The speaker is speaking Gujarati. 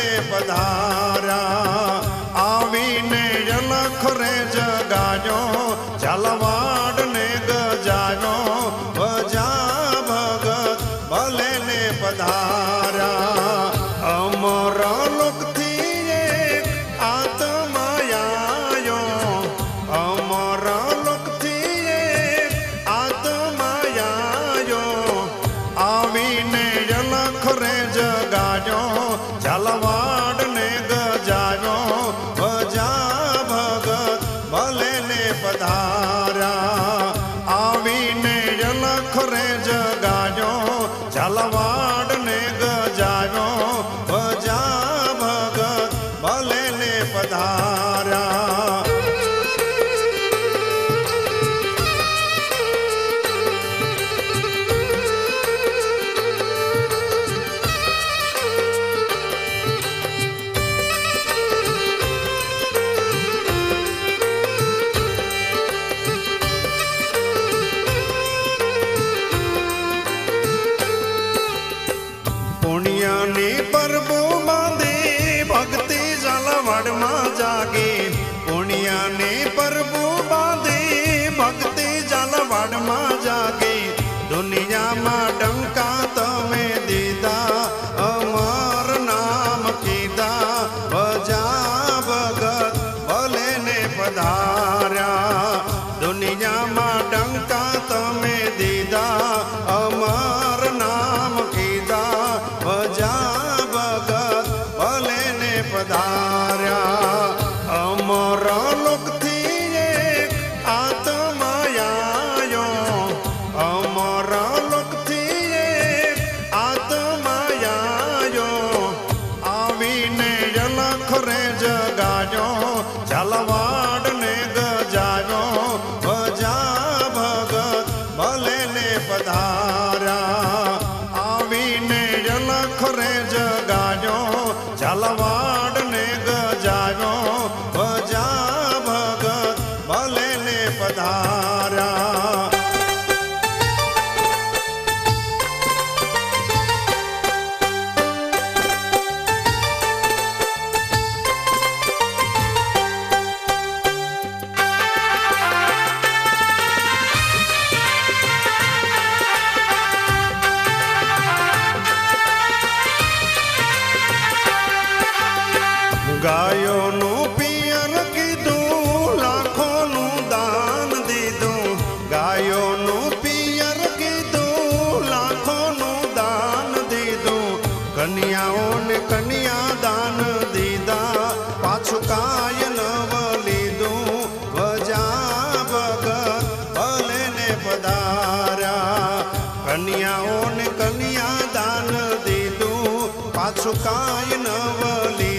ભલે ને પધાર્યા આવીને જલખ રે જગાજો જલવાડ ને ગજાયો ભજા ભગત, ભલે ને પધાર્યા અમર લોકથી એક આત્માયાયો અમર લોકથી એક આત્માયાયો, આવીને જલખ રે જગાજો જલવાડ જલખ રે જગાયો જલવાડ ને ગજાયો ભજા ભગત ભલે ને પધાર્યા. દુનિયામાં ડંકા તમે દીધા, અમર નામ કીધા, ભજા ભગત ભલે ને પધાર્યા. દુનિયામાં ડંકા તમે દીધા, અમર નામ કીધા, ભજા ભગત ભલે ને પધાર્યા. અમર લોકથી એક આત્માયાયો, અમર જગાયો જલવાડ ને ગજાયો ભજા ભગત ભલે ને પધાર્યા. આવીને જલખ રે જગાયો જલવાડ ગાયોનું પિયર કીધું, લાખોનું દાન દીધું. ગાયોનું પિયર કીધું, લાખોનું દાન દીધું. કન્યાઓને કન્યા દાન દીધા, પાછું કાય નવ લીધું. વજા ભગત ભલે ને પધાર્યા. કન્યાઓને કન્યા દાન દીધું, પાછું કાય નવ લીધું.